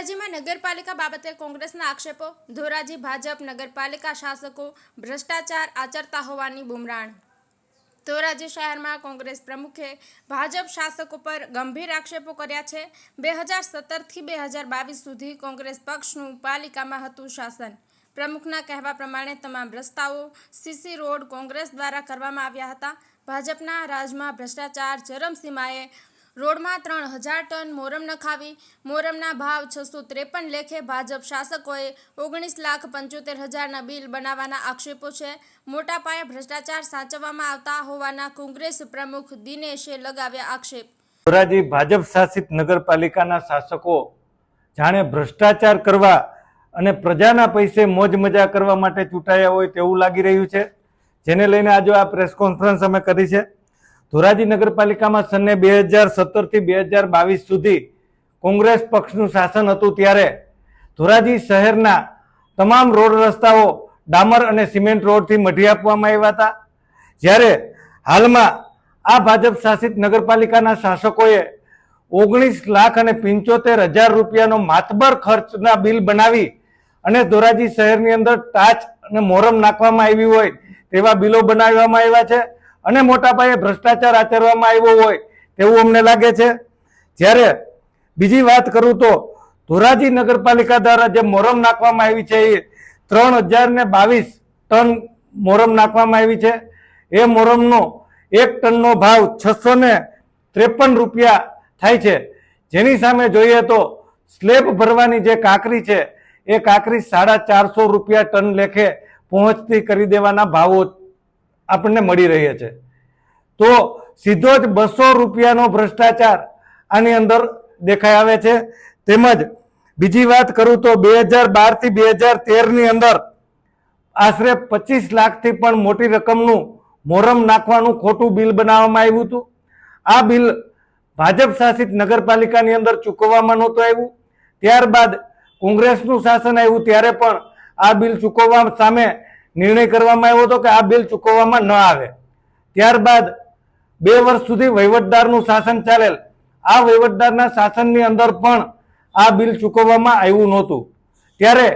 ધોરાજીમાં નગરપાલિકા બાબતે કોંગ્રેસના આક્ષેપો, ધોરાજી ભાજપ નગરપાલિકા શાસકો ભ્રષ્ટાચાર આચરતા હોવાની બુમરાણ. ધોરાજી શહેરમાં કોંગ્રેસ પ્રમુખે ભાજપ શાસકો પર ગંભીર આક્ષેપો કર્યા છે. બે હજાર સત્તરથી બે હજાર બાવીસ સુધી કોંગ્રેસ પક્ષનું પાલિકામાં હતું શાસન. પ્રમુખના કહેવા પ્રમાણે તમામ રસ્તાઓ સીસી રોડ કોંગ્રેસ દ્વારા કરવામાં આવ્યા હતા. ભાજપના રાજમાં ભ્રષ્ટાચાર, ચરમસીમાએ રોડમાં ત્રણ હજાર ટન મોરમ નખાવી, મોરમના ભાવ છસો ત્રેપન લેખે ભાજપ શાસકોએ ઓગણીસ લાખ પંચોતેર હજારના બિલ બનાવવાના આક્ષેપો છે. મોટા પાયે ભ્રષ્ટાચાર સાચવવામાં આવતા હોવાના કોંગ્રેસ પ્રમુખ દિનેશે લગાવ્યા આક્ષેપ. ધોરાજી, ભાજપ શાસિત નગરપાલિકાના શાસકો જાણે ભ્રષ્ટાચાર કરવા અને પ્રજાના પૈસે મોજ મજા કરવા માટે ચૂંટાયા હોય તેવું લાગી રહ્યું છે. જેને લઈને આજે આ પ્રેસ કોન્ફરન્સ અમે કરી છે. ધોરાજી નગરપાલિકામાં સને બે હજાર સત્તરથી બે હજાર બાવીસ સુધી કોંગ્રેસ પક્ષનું શાસન હતું ત્યારે. ધોરાજી શહેરના તમામ રોડ રસ્તાઓ ડામર અને સિમેન્ટ રોડથી મઢી આપવામાં આવ્યા હતા. જ્યારે હાલમાં આ ભાજપ શાસિત નગરપાલિકાના શાસકોએ ઓગણીસ લાખ અને પંચોતેર હજાર રૂપિયાનો માતબર ખર્ચના બિલ બનાવી અને ધોરાજી શહેરની અંદર ટાચ અને મોરમ નાખવામાં આવી હોય તેવા બિલો બનાવવામાં આવ્યા છે. અને મોટા પાયે ભ્રષ્ટાચાર આચરવામાં આવ્યો હોય તેવું અમને લાગે છે. જ્યારે બીજી વાત કરું તો ધોરાજી નગરપાલિકા દ્વારા જે મોરમ નાખવામાં આવી છે એ ત્રણ હજાર ને બાવીસ ટન મોરમ નાખવામાં આવી છે. એ મોરમનો એક ટનનો ભાવ છસો ને ત્રેપન રૂપિયા થાય છે. જેની સામે જોઈએ તો સ્લેબ ભરવાની જે કાંકરી છે એ કાંકરી સાડા ચારસો રૂપિયા ટન લેખે પહોંચતી કરી દેવાના ભાવો આપણને મળી રહ્યા છે. તો સીધો જ બસો રૂપિયાનો ભ્રષ્ટાચાર આની અંદર દેખાઈ આવે છે. તેમજ બીજી વાત કરું તો બે હજાર બારથી બે હજાર તેરની અંદર આશરે પચીસ લાખથી પણ મોટી રકમનું મોરમ નાખવાનું ખોટું બિલ બનાવવામાં આવ્યું હતું. આ બિલ ભાજપ શાસિત નગરપાલિકાની અંદર ચૂકવવામાં નહોતું આવ્યું. ત્યારબાદ કોંગ્રેસનું શાસન આવ્યું, ત્યારે પણ આ બિલ ચૂકવવા સામે નિર્ણય કરવામાં આવ્યો હતો કે આ બિલ ચૂકવવામાં ન આવે. ત્યારબાદ બે વર્ષ સુધી વહીવટદારનું શાસન ચાલેલ. આ વહીવટદારના શાસનની અંદર પણ આ બિલ ચૂકવવામાં આવ્યું નહોતું. ત્યારે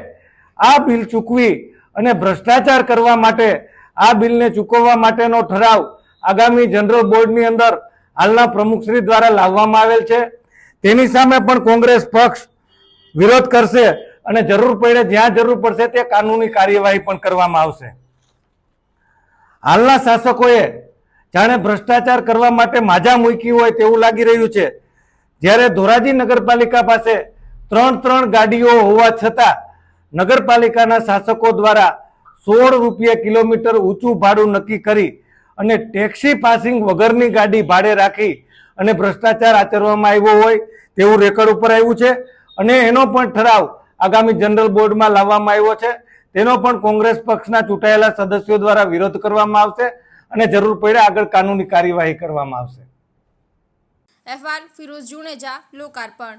આ બિલ ચૂકવી અને ભ્રષ્ટાચાર કરવા માટે આ બિલને ચૂકવવા માટેનો ઠરાવ આગામી જનરલ બોર્ડની અંદર હાલના પ્રમુખશ્રી દ્વારા લાવવામાં આવેલ છે. તેની સામે પણ કોંગ્રેસ પક્ષ વિરોધ કરશે. અને જરૂર પડે, જ્યાં જરૂર પડશે તે કાનૂની કાર્યવાહી પણ કરવામાં આવશે. હાલના શાસકોએ જાણે ભ્રષ્ટાચાર કરવા માટે માજા મૂકી હોય તેવું લાગી રહ્યું છે. જ્યારે ધોરાજી નગરપાલિકા પાસે ત્રણ ત્રણ ગાડીઓ હોવા છતાં નગરપાલિકાના શાસકો દ્વારા સોળ રૂપિયા કિલોમીટર ઊંચું ભાડું નક્કી કરી અને ટેક્સી પાસિંગ વગરની ગાડી ભાડે રાખી અને ભ્રષ્ટાચાર આચરવામાં આવ્યો હોય તેવું રેકર્ડ ઉપર આવ્યું છે. અને એનો પણ ઠરાવ આગામી જનરલ બોર્ડમાં લાવવામાં આવ્યો છે. તેનો પણ કોંગ્રેસ પક્ષના ચૂંટાયેલા સદસ્યો દ્વારા વિરોધ કરવામાં આવશે અને જરૂર પડે આગળ કાનૂની કાર્યવાહી કરવામાં આવશે. અહેવાલ ફિરોઝ જુનેજા, લોકાર્પણ.